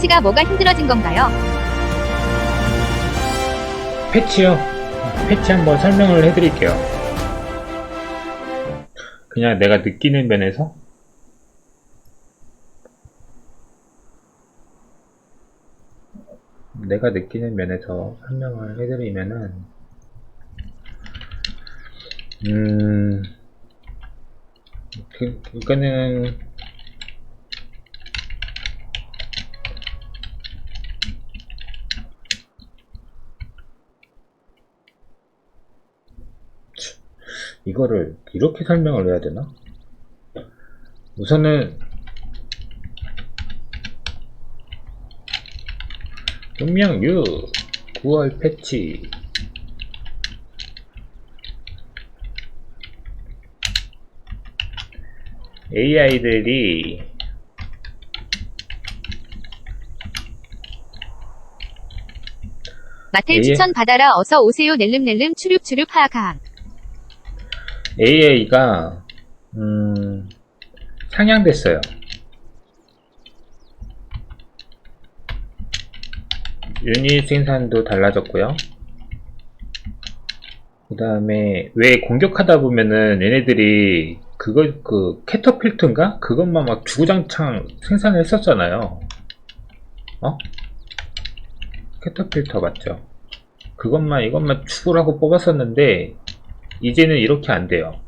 패치가 뭐가 힘들어진 건가요? 패치요. 패치 한번 설명을 해드릴게요. 그냥 내가 느끼는 면에서 내가 느끼는 면에서 설명을 해드리면은 음 그, 이거는 이거를 이렇게 설명을 해야 되나? 우선은 분명6 9월 패치 AI들이 마텔 예. 추천 받아라 어서 오세요 낼름낼름 추륙추륙 하하 카 AI가 음, 상향됐어요. 유닛 생산도 달라졌고요. 그 다음에 왜 공격하다 보면은 얘네들이 그거 그 캐터필트인가 그것만 막 주구장창 생산을 했었잖아요. 어? 캐터필터 맞죠? 그것만 이것만 추구라고 뽑았었는데 이제는 이렇게 안 돼요.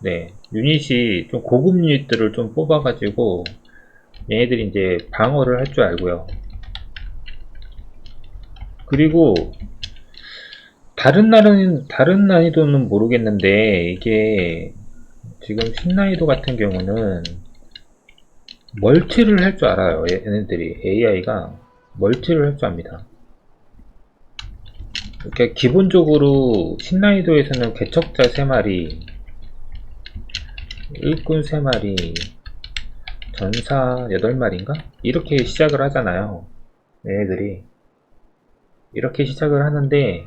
네, 유닛이 좀 고급 유닛들을 좀 뽑아가지고 얘네들이 이제 방어를 할 줄 알고요. 그리고 다른 날은 다른 난이도는 모르겠는데 이게 지금 신난이도 같은 경우는 멀티를 할 줄 알아요. 얘네들이 AI가 멀티를 할 줄 압니다. 그러니까 기본적으로 신난이도에서는 개척자 3마리, 일꾼 3마리, 전사 8마리인가? 이렇게 시작을 하잖아요. 얘네들이. 이렇게 시작을 하는데,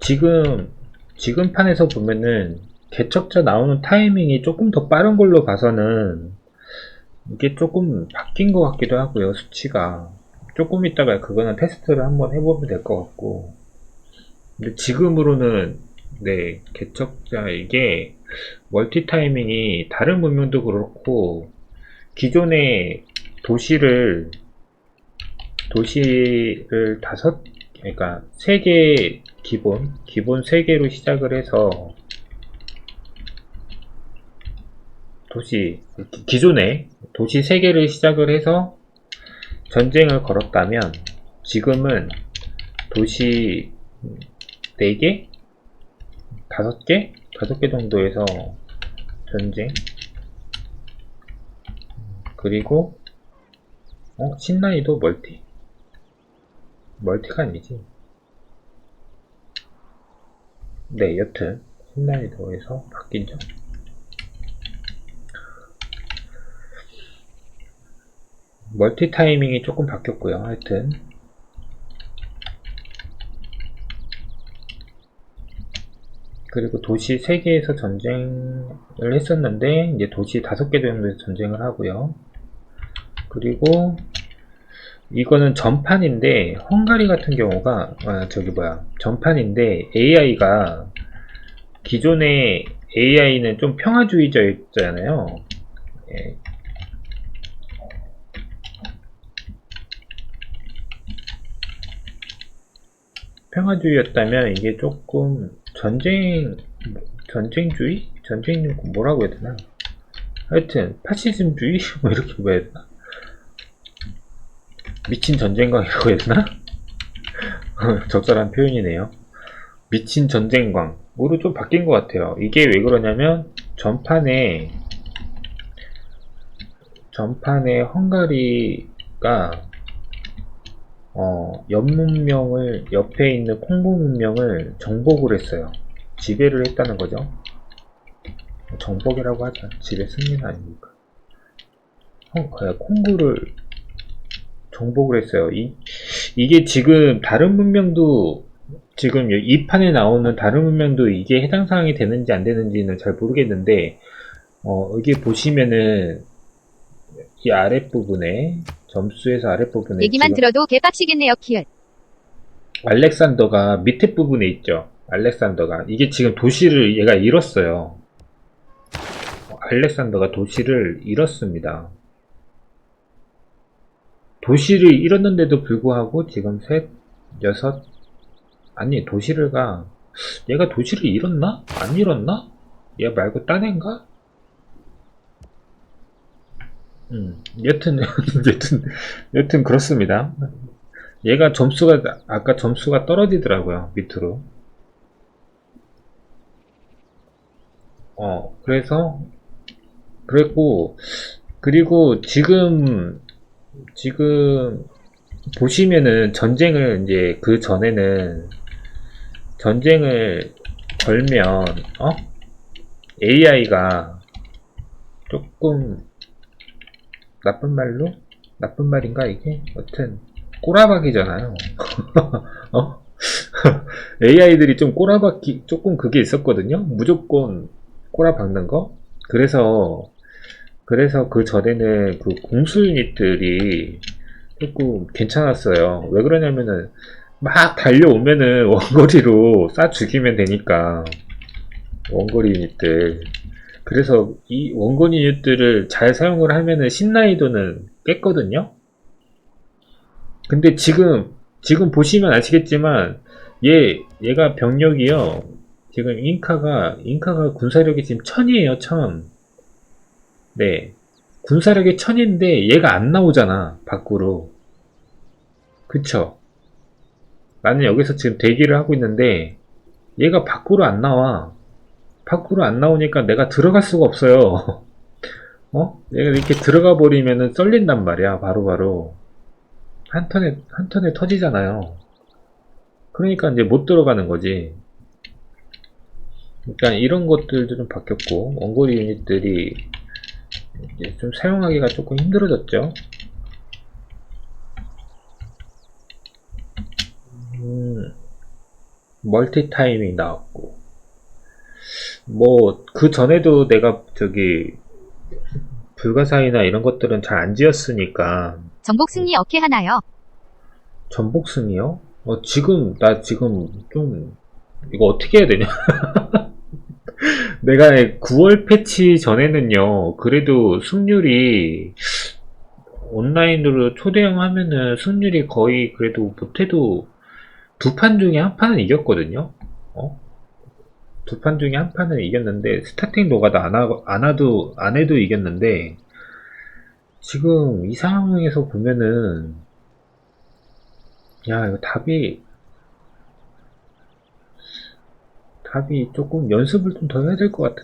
지금, 지금 판에서 보면은, 개척자 나오는 타이밍이 조금 더 빠른 걸로 봐서는, 이게 조금 바뀐 것 같기도 하고요, 수치가. 조금 있다가 그거는 테스트를 한번 해보면 될 것 같고. 근데 지금으로는 네 개척자 이게 멀티 타이밍이 다른 문명도 그렇고 기존의 도시를 도시를 다섯 그러니까 세 개 기본 기본 세 개로 시작을 해서 도시 기존에 도시 세 개를 시작을 해서 전쟁을 걸었다면 지금은 도시 4개? 5개? 5개 정도에서 전쟁 그리고 어? 신난이도 멀티 멀티가 아니지 네 여튼 신난이도에서 바뀐 점 멀티 타이밍이 조금 바뀌었고요 하여튼 그리고 도시 3개에서 전쟁을 했었는데 이제 도시 5개 정도에서 전쟁을 하고요. 그리고 이거는 전판인데 헝가리 같은 경우가 아, 저기 뭐야 전판인데 AI가 기존의 AI는 좀 평화주의자였잖아요. 예. 평화주의였다면 이게 조금 전쟁 전쟁주의? 전쟁 뭐라고 해야 되나? 하여튼 파시즘주의 뭐 이렇게 뭐야 되나? 미친 전쟁광이라고 해야 되나? 적절한 표현이네요. 미친 전쟁광으로 좀 바뀐 것 같아요. 이게 왜 그러냐면 전판에 전판에 헝가리가 어, 옆 문명을 옆에 있는 콩고 문명을 정복을 했어요. 지배를 했다는 거죠. 정복이라고 하자. 지배 승리는 아닙니까? 어, 아, 콩고를 정복을 했어요. 이, 이게 지금 다른 문명도 지금 이 판에 나오는 다른 문명도 이게 해당 사항이 되는지 안 되는지는 잘 모르겠는데 어, 여기 보시면은 이 아랫부분에 점수에서 아랫부분에 얘기만 지금 들어도 개빡치겠네요, 키읔. 알렉산더가 밑에 부분에 있죠. 알렉산더가 이게 지금 도시를 얘가 잃었어요. 알렉산더가 도시를 잃었습니다. 도시를 잃었는데도 불구하고 지금 셋, 여섯, 아니 도시를 가 얘가 도시를 잃었나? 안 잃었나? 얘 말고 딴 애인가? 음, 여튼, 여튼, 여튼 그렇습니다. 얘가 점수가, 아까 점수가 떨어지더라고요, 밑으로. 어, 그래서, 그랬고, 그리고 지금, 지금, 보시면은 전쟁을 이제 그 전에는 전쟁을 걸면, 어? AI가 조금 나쁜 말로? 나쁜 말인가 이게? 여튼 꼬라박이잖아요. 어? AI들이 좀 꼬라박기 조금 그게 있었거든요. 무조건 꼬라박는 거. 그래서 그래서 그 전에는 그 공수 유닛들이 조금 괜찮았어요. 왜 그러냐면은 막 달려오면은 원거리로 쏴 죽이면 되니까 원거리 유닛들. 그래서 이 원거리 유닛들을 잘 사용을 하면은 신나이도는 깼거든요. 근데 지금 지금 보시면 아시겠지만 얘 얘가 병력이요. 지금 잉카가 잉카가 군사력이 지금 천이에요, 천. 네. 군사력이 천인데 얘가 안 나오잖아, 밖으로. 그쵸? 나는 여기서 지금 대기를 하고 있는데 얘가 밖으로 안 나와. 밖으로 안 나오니까 내가 들어갈 수가 없어요. 어? 얘가 이렇게 들어가 버리면은 썰린단 말이야, 바로바로. 한 턴에, 한 턴에 터지잖아요. 그러니까 이제 못 들어가는 거지. 그러니까 이런 것들도 좀 바뀌었고, 원거리 유닛들이 이제 좀 사용하기가 조금 힘들어졌죠. 음, 멀티 타이밍 나왔고, 뭐, 그 전에도 내가 저기, 불가사의나 이런 것들은 잘 안 지었으니까, 정복 승리 어케 하나요? 전복순이요? 어, 지금, 나 지금 좀, 이거 어떻게 해야 되냐? 내가 9월 패치 전에는요, 그래도 승률이, 온라인으로 초대형 하면은 승률이 거의 그래도 못해도 두 판 중에 한 판은 이겼거든요? 어? 두 판 중에 한 판은 이겼는데, 스타팅 노가다 안, 하, 안 하도, 안 해도 이겼는데, 지금 이 상황에서 보면은, 야, 이거 답이, 답이 조금 연습을 좀 더 해야 될 것 같은